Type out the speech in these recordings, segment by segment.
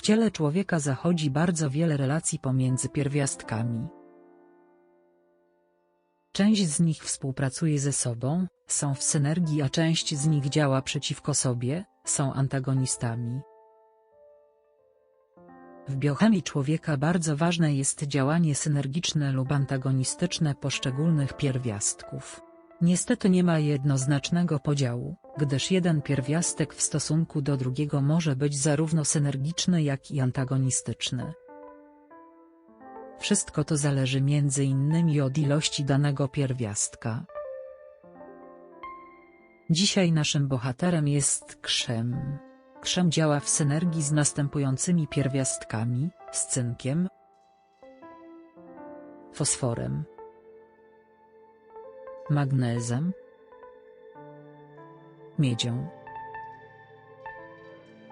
ciele człowieka zachodzi bardzo wiele relacji pomiędzy pierwiastkami. Część z nich współpracuje ze sobą, są w synergii, a część z nich działa przeciwko sobie, są antagonistami. W biochemii człowieka bardzo ważne jest działanie synergiczne lub antagonistyczne poszczególnych pierwiastków. Niestety nie ma jednoznacznego podziału, gdyż jeden pierwiastek w stosunku do drugiego może być zarówno synergiczny jak i antagonistyczny. Wszystko to zależy między innymi od ilości danego pierwiastka. Dzisiaj naszym bohaterem jest krzem. Krzem działa w synergii z następującymi pierwiastkami, z cynkiem, fosforem, magnezem, miedzią,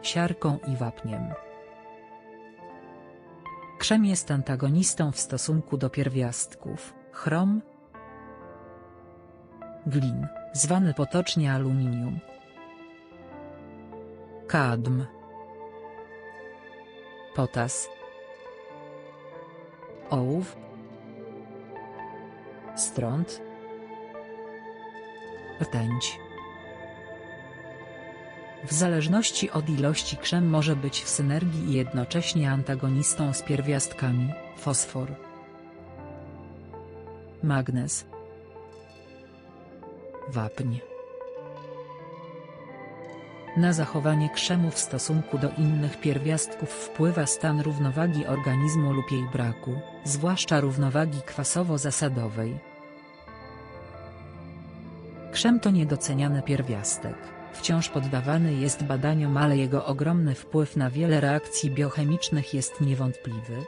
siarką i wapniem. Krzem jest antagonistą w stosunku do pierwiastków, chrom, glin, zwany potocznie aluminium, kadm, potas, ołów, strąd, rtęć. W zależności od ilości krzem może być w synergii i jednocześnie antagonistą z pierwiastkami, fosfor, magnez, wapń. Na zachowanie krzemu w stosunku do innych pierwiastków wpływa stan równowagi organizmu lub jej braku, zwłaszcza równowagi kwasowo-zasadowej. Krzem to niedoceniany pierwiastek, wciąż poddawany jest badaniom ale jego ogromny wpływ na wiele reakcji biochemicznych jest niewątpliwy,